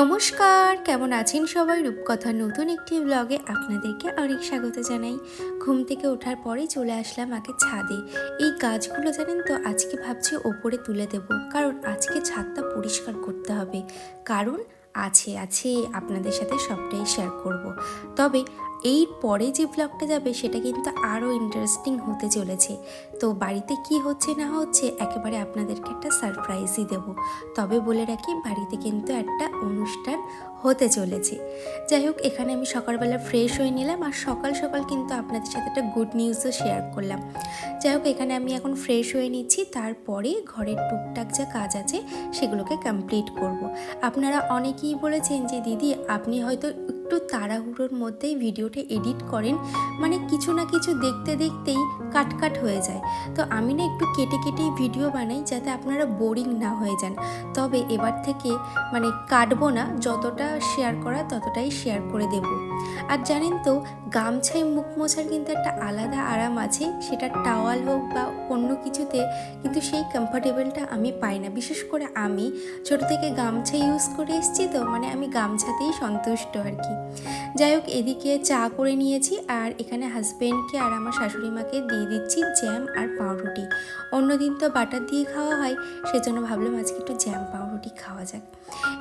নমস্কার, কেমন আছেন সবাই? রূপকথার নতুন একটি ব্লগে আপনাদেরকে অনেক স্বাগত জানাই। ঘুম থেকে ওঠার পরে চলে আসলাম আগে ছাদে। এই গাছগুলো জানেন তো, আজকে ভাবছি ওপরে তুলে দেব। কারণ আজকে ছাদটা পরিষ্কার করতে হবে। কারণ আছে আছে, আপনাদের সাথে সবটাই শেয়ার করব। তবে এই পরে যে ব্লগটা যাবে সেটা কিন্তু আরও ইন্টারেস্টিং হতে চলেছে। তো বাড়িতে কি হচ্ছে না হচ্ছে একেবারে আপনাদেরকে একটা সারপ্রাইজই দেব। তবে বলে রাখি, বাড়িতে কিন্তু একটা অনুষ্ঠান হতে চলেছে। যাই হোক, এখানে আমি সকালবেলা ফ্রেশ হয়ে নিলাম আর সকাল সকাল কিন্তু আপনাদের সাথে একটা গুড নিউজও শেয়ার করলাম। যাই হোক, এখানে আমি এখন ফ্রেশ হয়ে নিচ্ছি, তারপরে ঘরের টুকটাক যা কাজ আছে সেগুলোকে কমপ্লিট করব। আপনারা অনেকেই বলেছেন যে, দিদি, আপনি হয়তো একটু তাড়াহুড়োর মধ্যেই ভিডিওটা এডিট করেন মানে কিছু না কিছু দেখতে দেখতেই কাট কাট হয়ে যায়। তো আমি না একটু কেটে কেটেই ভিডিও বানাই যাতে আপনারা বোরিং না হয়ে যান। তবে এবার থেকে মানে কাটবো না, যতটা শেয়ার করা ততটাই শেয়ার করে দেব। আর জানেন তো, গামছায় মুখ মোছার কিন্তু একটা আলাদা আরাম আছে, সেটা টাওয়াল হোক বা অন্য কিছুতে, কিন্তু সেই কমফর্টেবলটা আমি পাই না। বিশেষ করে আমি ছোট থেকে গামছা ইউজ করে এসেছি তো মানে আমি গামছাতেই সন্তুষ্ট আর কি। যাই হোক, এদিকে চা করে নিয়েছি আর এখানে হাজব্যান্ডকে আর আমার শাশুড়ি মাকে দিয়ে দিচ্ছি জ্যাম আর পাউরুটি। অন্যদিন তো বাটার দিয়ে খাওয়া হয়, সেজন্য ভাবলাম আজকে একটু জ্যাম পাউরুটি খাওয়া যাক।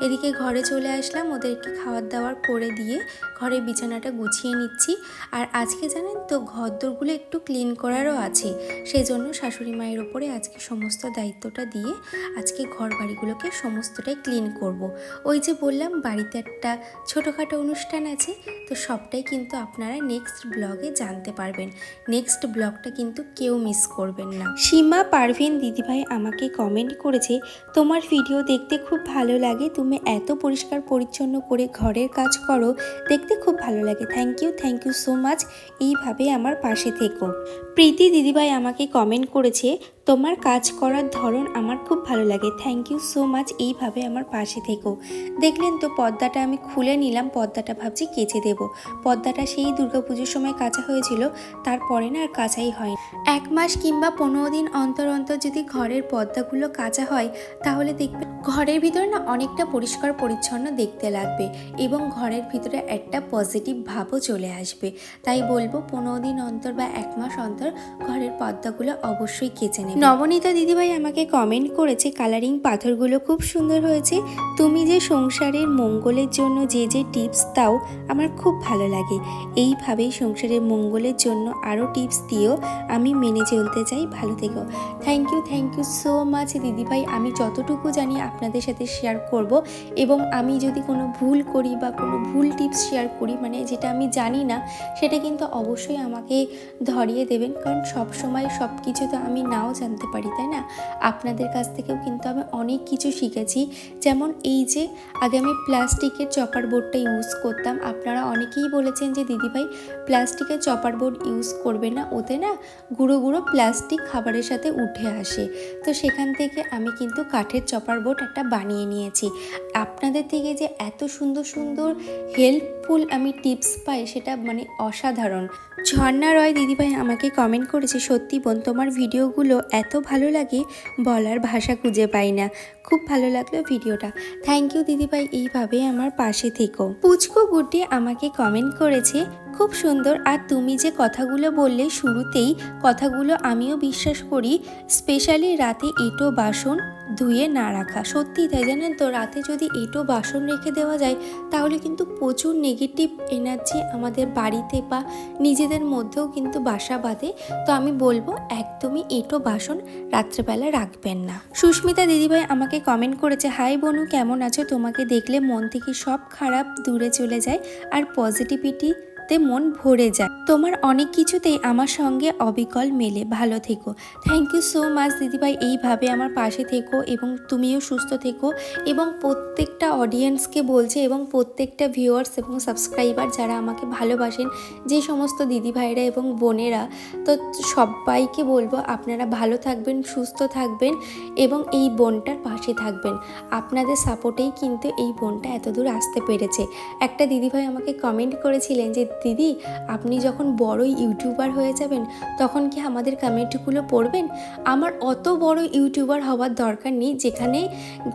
এদিকে ঘরে চলে আসলাম, ওদেরকে খাবার দাওয়ার করে দিয়ে ঘরের বিছানাটা গুছিয়ে নিচ্ছি। আর আজকে জানেন তো ঘরদোরগুলো একটু ক্লিন করারও আছে। সেই জন্য শাশুড়ি মায়ের ওপরে আজকে সমস্ত দায়িত্বটা দিয়ে আজকে ঘর বাড়িগুলোকে সমস্তটাই ক্লিন করব। ওই যে বললাম, বাড়িতে একটা ছোটোখাটো অনুষ্ঠান আছে, তো সবটাই কিন্তু আপনারা নেক্সট ব্লগে জানতে পারবেন। নেক্সট ব্লগটা কিন্তু কেউ মিস করবেন না। সীমা, পারভিন দিদিভাই আমাকে কমেন্ট করেছে, তোমার ভিডিও দেখতে খুব ভালো লাগে, তুমি এত পরিষ্কার পরিচ্ছন্ন করে ঘরের কাজ করো, দেখতে খুব ভালো লাগে। Thank you thank you so much এইভাবে আমার পাশে থেকো। প্রীতি দিদিভাই আমাকে কমেন্ট করেছে, তোমার কাজ করার ধরন আমার খুব ভালো লাগে। থ্যাংক ইউ সো মাচ এইভাবে আমার পাশে থেকো। দেখলেন তো, পর্দাটা আমি খুলে নিলাম, পর্দাটা ভাবছি কেচে দেব। পর্দাটা সেই দুর্গাপুজোর সময় কাঁচা হয়েছিল, তারপরে না আর কাঁচাই হয় এক মাস কিংবা পনেরো দিন অন্তর অন্তর যদি ঘরের পর্দাগুলো কাঁচা হয়, তাহলে দেখবে ঘরের ভিতরে না অনেকটা পরিষ্কার পরিচ্ছন্ন দেখতে লাগবে এবং ঘরের ভিতরে একটা পজিটিভ ভাবও চলে আসবে। তাই বলব পনেরো দিন অন্তর বা এক মাস অন্তর ঘরের পর্দাগুলো অবশ্যই কেচে নেবে। নবনীতা দিদিভাই আমাকে কমেন্ট করেছে কালারিং পাথরগুলো খুব সুন্দর হয়েছে। তুমি যে সংসারের মঙ্গলের জন্য যে যে টিপস দাও, আমার খুব ভালো লাগে। এইভাবেই সংসারের মঙ্গলের জন্য আরও টিপস দিও। আমি মেনে চলতে চাই, ভালো থেকো। Thank you thank you so much দিদিভাই। আমি যতটুকু জানি আপনাদের সাথে শেয়ার করব এবং আমি যদি কোনো ভুল করি বা কোনো ভুল টিপস শেয়ার করি মানে যেটা আমি জানি না, সেটা কিন্তু অবশ্যই আমাকে ধরিয়ে দেবেন। কারণ সব সময় সব কিছু তো আমি নাও জানতে পারি, তাই না? আপনাদের কাছ থেকেও কিন্তু আমি অনেক কিছু শিখেছি। যেমন এই যে, আগে আমি প্লাস্টিকের চপার বোর্ডটা ইউজ করতাম। আপনারা অনেকেই বলেছেন যে দিদিভাই প্লাস্টিকের চপার বোর্ড ইউজ করবে না। ওতে না গুঁড়ো গুঁড়ো প্লাস্টিক খাবারের সাথে উঠে আসে। তো সেখান থেকে আমি কিন্তু কাঠের চপার বোর্ড একটা বানিয়ে নিয়েছি। আপনাদের থেকে যে এত সুন্দর সুন্দর হেল্পফুল আমি টিপস পাই সেটা মানে অসাধারণ। ঝর্ণা রয় দিদিভাই আমাকে কমেন্ট করেছে, সত্যি বোন, তোমার ভিডিওগুলো এত ভালো লাগে, বলার ভাষা খুঁজে পাই না। খুব ভালো লাগল ভিডিওটা। থ্যাংক ইউ দিদিভাই, এইভাবে আমার পাশে থেকো। পুচকু গুড্ডি আমাকে কমেন্ট করেছে, খুব সুন্দর, আর তুমি যে কথাগুলো বললে শুরুতেই, কথাগুলো আমিও বিশ্বাস করি স্পেশালি রাতে এটো বাসন ধুয়ে না রাখা। সত্যি তাই জানেন তো, রাতে যদি এটো বাসন রেখে দেওয়া যায়, তাহলে কিন্তু প্রচুর নেগেটিভ এনার্জি আমাদের বাড়িতে বা নিজেদের মধ্যেও কিন্তু বাসা বাঁধে, তো আমি বলব একদমই এটো বাসন রাত্রেবেলা রাখবেন না। সুস্মিতা দিদিভাই আমাকে কমেন্ট করেছে, হাই বনু, কেমন আছো? তোমাকে দেখলে মন থেকে সব খারাপ দূরে চলে যায়, আর পজিটিভিটি তে মন ভরে যায়। তোমার অনেক কিছুতেই আমার সঙ্গে অবিকল মেলে। ভালো থেকো। থ্যাংক ইউ সো মাচ দিদিভাই। এইভাবে আমার পাশে থেকো এবং তুমিও সুস্থ থেকো এবং প্রত্যেকটা অডিয়েন্সকে বলছে এবং প্রত্যেকটা ভিউয়ার্স এবং সাবস্ক্রাইবার যারা আমাকে ভালোবাসেন, যে সমস্ত দিদিভাইরা এবং বোনেরা, তো সবাইকে বলব আপনারা ভালো থাকবেন, সুস্থ থাকবেন এবং এই বোনটার পাশে থাকবেন। আপনাদের সাপোর্টেই কিন্তু এই বোনটা এত দূর আসতে পেরেছে। একটা দিদিভাই আমাকে কমেন্ট করেছিলেন যে দিদি, আপনি যখন বড় ইউটিউবার হয়ে যাবেন, তখন কি আমাদের কমেন্টগুলো পড়বেন? আমার অত বড় ইউটিউবার হওয়ার দরকার নেই, যেখানে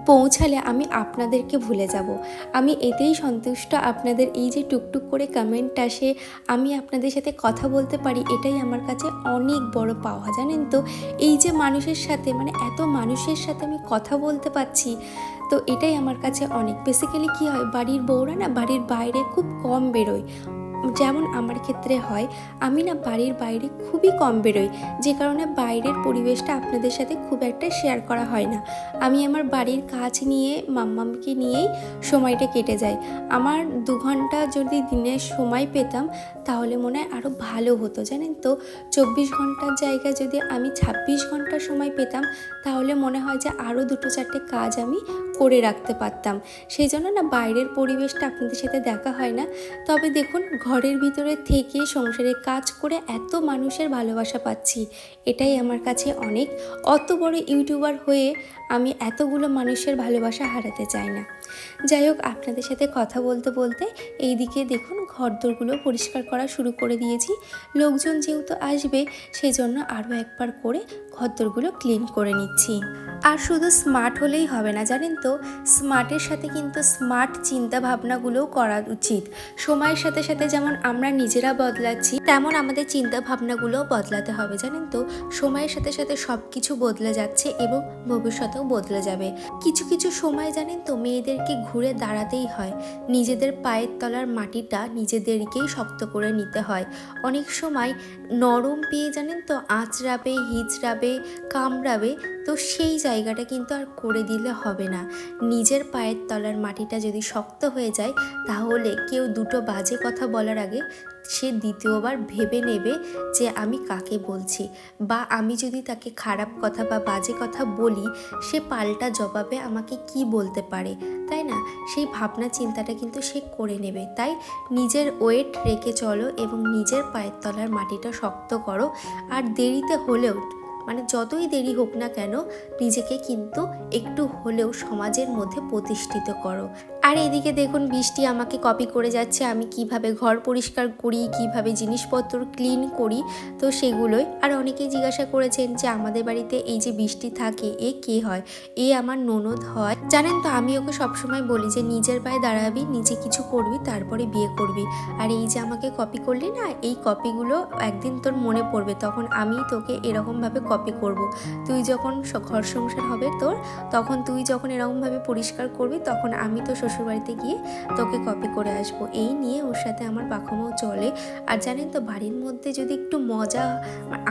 পৌঁছালে আমি আপনাদেরকে ভুলে যাব। আমি এতেই সন্তুষ্ট, আপনাদের এই যে টুকটুক করে কমেন্ট আসে আমি আপনাদের সাথে কথা বলতে পারি, এটাই আমার কাছে অনেক বড় পাওয়া, জানেন তো? এই যে মানুষের সাথে মানে এত মানুষের সাথে আমি কথা বলতে পারছি, তো এটাই আমার কাছে অনেক। বেসিক্যালি কী হয়, বাড়ির বউরা না, বাড়ির বাইরে খুব কম বেরোয়। যেমন আমার ক্ষেত্রে হয়, আমি না বাড়ির বাইরে খুবই কম বেরোই, যে কারণে বাইরের পরিবেশটা আপনাদের সাথে খুব একটা শেয়ার করা হয় না। আমি আমার বাড়ির কাজ নিয়ে, মাম্মামকে নিয়েই সময়টা কেটে যায়। আমার দু ঘণ্টা যদি দিনে সময় পেতাম, তাহলে মনে হয় আরও ভালো হতো, জানেন তো? চব্বিশ ঘণ্টার জায়গায় যদি আমি ছাব্বিশ ঘণ্টা সময় পেতাম, তাহলে মনে হয় যে আরও দুটো চারটে কাজ আমি করে রাখতে পারতাম। সেই জন্য না বাইরের পরিবেশটা আপনাদের সাথে দেখা হয় না। তবে দেখুন ঘরের ভিতরে থেকে সংসারে কাজ করে এত মানুষের ভালোবাসা পাচ্ছি, এটাই আমার কাছে অনেক। অত বড় ইউটিউবার হয়ে আমি এতগুলো মানুষের ভালোবাসা হারাতে চাই না। যাই হোক, আপনাদের সাথে কথা বলতে বলতে এইদিকে দেখুন ঘরদোরগুলো পরিষ্কার করা শুরু করে দিয়েছি। লোকজন যেহেতু আসবে, সেজন্য আরও একবার করে ঘরদোরগুলো ক্লিন করে নিচ্ছি। আর শুধু স্মার্ট হলেই হবে না, জানেন তো? স্মার্টের সাথে কিন্তু স্মার্ট চিন্তা ভাবনাগুলোও করা উচিত। সময়ের সাথে সাথে যেমন আমরা নিজেরা বদলাচ্ছি, তেমন আমাদের চিন্তা ভাবনাগুলোও বদলাতে হবে, জানেন তো? সময়ের সাথে সাথে সব কিছু বদলে যাচ্ছে এবং ভবিষ্যতেও বদলে যাবে। কিছু কিছু সময়, জানেন তো, মেয়েদেরকে ঘুরে দাঁড়াতেই হয়। নিজেদের পায়ের তলার মাটিটা নিজেদেরকেই শক্ত করে নিতে হয়। অনেক সময় নরম পেয়ে, জানেন তো, আঁচড়াবে হিচড়াবে কামড়াবে, তো সেই জায়গাটা কিন্তু আর করে দিলে হবে না। নিজের পায়ের তলার মাটিটা যদি শক্ত হয়ে যায়, তাহলে কেউ দুটো বাজে কথা বলার আগে সে দ্বিতীয়বার ভেবে নেবে যে আমি কাকে বলছি বা আমি যদি তাকে খারাপ কথা বা বাজে কথা বলি, সে পাল্টা জবাবে আমাকে কি বলতে পারে, তাই না? সেই ভাবনা চিন্তাটা কিন্তু সে করে নেবে। তাই নিজের ওয়েট রেখে চলো এবং নিজের পায়ের তলার মাটিটা শক্ত করো। আর দেরিতে হলেও মানে যতই দেরি হোক না কেন নিজেকে কিন্তু একটু হলেও সমাজের মধ্যে প্রতিষ্ঠিত করো। আর এদিকে দেখুন বৃষ্টি আমাকে কপি করে যাচ্ছে। আমি কীভাবে ঘর পরিষ্কার করি, কীভাবে জিনিসপত্র ক্লিন করি, তো সেগুলোই। আর অনেকেই জিজ্ঞাসা করেছেন যে, আমাদের বাড়িতে এই যে বৃষ্টি থাকে, এ কে হয়? এ আমার ননদ হয়। জানেন তো, আমি ওকে সবসময় বলি যে, নিজের পায়ে দাঁড়াবি, নিজে কিছু করবি, তারপরে বিয়ে করবি। আর এই যে আমাকে কপি করলি না, এই কপিগুলো একদিন তোর মনে পড়বে। তখন আমি তোকে এরকমভাবে কপি করব। তুই যখন ঘর সংসার হবে তোর, তখন তুই যখন এরকমভাবে পরিষ্কার করবি, তখন আমি তো শ্বশুরবাড়িতে গিয়ে তোকে কপি করে আসব। এই নিয়ে ওর সাথে আমার পাখামাও চলে। আর জানেন তো, বাড়ির মধ্যে যদি একটু মজা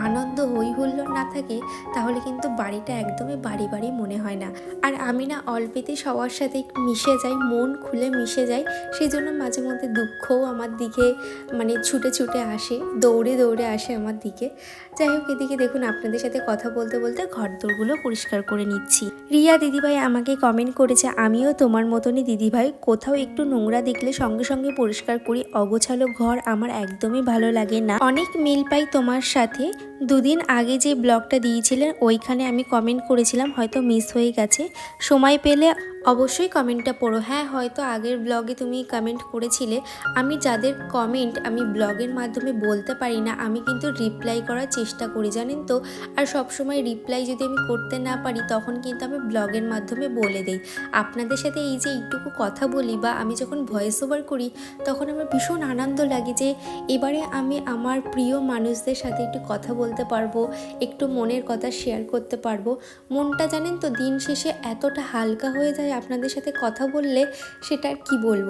আনন্দ হই হুল্লোড় না থাকে, তাহলে কিন্তু বাড়িটা একদমই বাড়ি বাড়ি মনে হয় না। আর আমি না অল্পেতে সবার সাথে মিশে যাই, মন খুলে মিশে যাই। সেই জন্য মাঝে মধ্যে দুঃখও আমার দিকে মানে ছুটে ছুটে আসে, দৌড়ে দৌড়ে আসে আমার দিকে। যাই হোক, এদিকে দেখুন, আপনাদের সাথে কথা বলতে বলতে ঘরদোরগুলো পরিষ্কার করে নিচ্ছি। রিয়া দিদিভাই আমাকে কমেন্ট করেছে, আমিও তোমার মতনই দিদিভাই কোথাও একটু নোংরা দেখলে সঙ্গে সঙ্গে পরিষ্কার করি। অগোছালো ঘর আমার একদমই ভালো লাগে না। অনেক মিল পাই তোমার সাথে। দুদিন আগে যে ব্লগটা দিয়েছিলেন, ওইখানে আমি কমেন্ট করেছিলাম, হয়তো মিস হয়ে গেছে। সময় পেলে অবশ্যই কমেন্টটা পড়ো। হ্যাঁ হয়তো আগের ব্লগে তুমি কমেন্ট করেছিলে। আমি যাদের কমেন্ট আমি ব্লগের মাধ্যমে বলতে পারি না, আমি কিন্তু রিপ্লাই করার চেষ্টা করি, জানেন তো? আর সব সময় রিপ্লাই যদি আমি করতে না পারি, তখন কিন্তু আমি ব্লগের মাধ্যমে বলে দেই। আপনাদের সাথে এই যে এইটুকু কথা বলি বা আমি যখন ভয়েস ওভার করি, তখন আমার ভীষণ আনন্দ লাগে যে এবারে আমি আমার প্রিয় মানুষদের সাথে একটু কথা বলতে পারব, একটু মনের কথা শেয়ার করতে পারব। মনটা জানেন তো, দিন শেষে এতটা হালকা হয়ে যায় আপনাদের সাথে কথা বললে, সেটা কি বলব?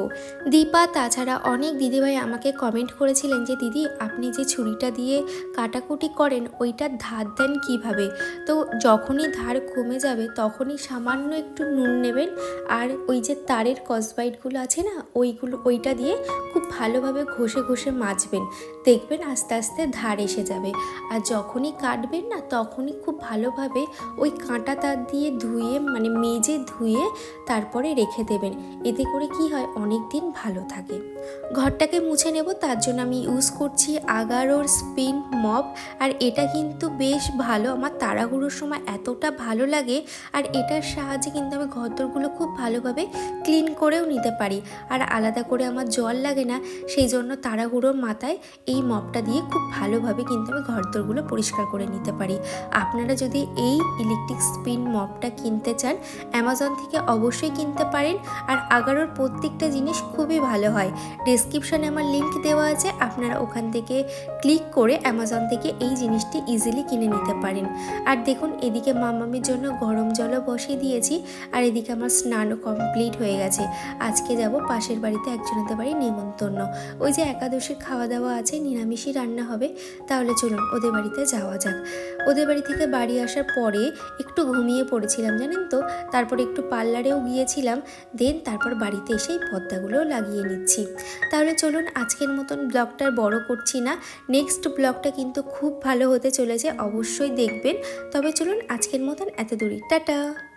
দীপা, তাছাড়া অনেক দিদিভাই আমাকে কমেন্ট করেছিলেন যে, দিদি, আপনি যে ছুরিটা দিয়ে কাটাকুটি করেন, ওইটার ধার দেন কীভাবে? তো যখনই ধার কমে যাবে, তখনই সামান্য একটু নুন নেবেন, আর ওই যে তারের কসবাইটগুলো আছে না, ওইগুলো, ওইটা দিয়ে খুব ভালোভাবে ঘষে ঘষে মাজবেন। দেখবেন আস্তে আস্তে ধার এসে যাবে। আর যখনই কাটবেন না, তখনই খুব ভালোভাবে ওই কাঁটা তার দিয়ে ধুয়ে মানে মেজে ধুয়ে তারপরে রেখে দেবেন। এতে করে কি হয় অনেক দিন ভালো থাকে। ঘরটাকে মুছে নেব, তার জন্য আমি ইউজ করছি আগারোর স্পিন মপ আর এটা কিন্তু বেশ ভালো, আমার তাড়াহুড়োর সময় এতটা ভালো লাগে। আর এটার সাহায্যে কিন্তু আমি ঘরদোরগুলো খুব ভালোভাবে ক্লিন করেও নিতে পারি। আর আলাদা করে আমার জল লাগে না, সেই জন্য তাড়াহুড়োর মাথায় এই মপটা দিয়ে খুব ভালোভাবে কিন্তু আমি ঘরদোরগুলো পরিষ্কার করে নিতে পারি। আপনারা যদি এই ইলেকট্রিক স্পিন মপটা কিনতে চান অ্যামাজন থেকে অবশ্যই কিনতে পারেন। আর আগারোর প্রত্যেকটা জিনিস খুবই ভালো হয়। ডেসক্রিপশনে আমার লিঙ্ক দেওয়া আছে, আপনারা ওখান থেকে ক্লিক করে অ্যামাজন থেকে এই জিনিসটি ইজিলি কিনে নিতে পারেন। আর দেখুন, এদিকে মামামির জন্য গরম জলও বসিয়ে দিয়েছি। আর এদিকে আমার স্নানও কমপ্লিট হয়ে গেছে। আজকে যাব পাশের বাড়িতে একজনের বাড়ি নেমন্তন্ন ওই যে একাদশীর খাওয়া দাওয়া আছে, নিরামিষই রান্না হবে, তাহলে চলুন ওদের বাড়িতে যাওয়া যাক। ওদের বাড়ি থেকে বাড়ি আসার পরে একটু ঘুমিয়ে পড়েছিলাম, জানেন তো? তারপরে একটু পার্লারেও গিয়েছিলাম, দেন তারপর বাড়িতে এসেই পর্দাগুলোও লাগিয়ে নিচ্ছি। তাহলে চলুন আজকের মতন ব্লগটার বড় করছি না। নেক্সট ব্লগটা কিন্তু খুব ভালো হতে চলেছে, অবশ্যই দেখবেন। তবে চলুন আজকের মতন এত দূরই টাটা!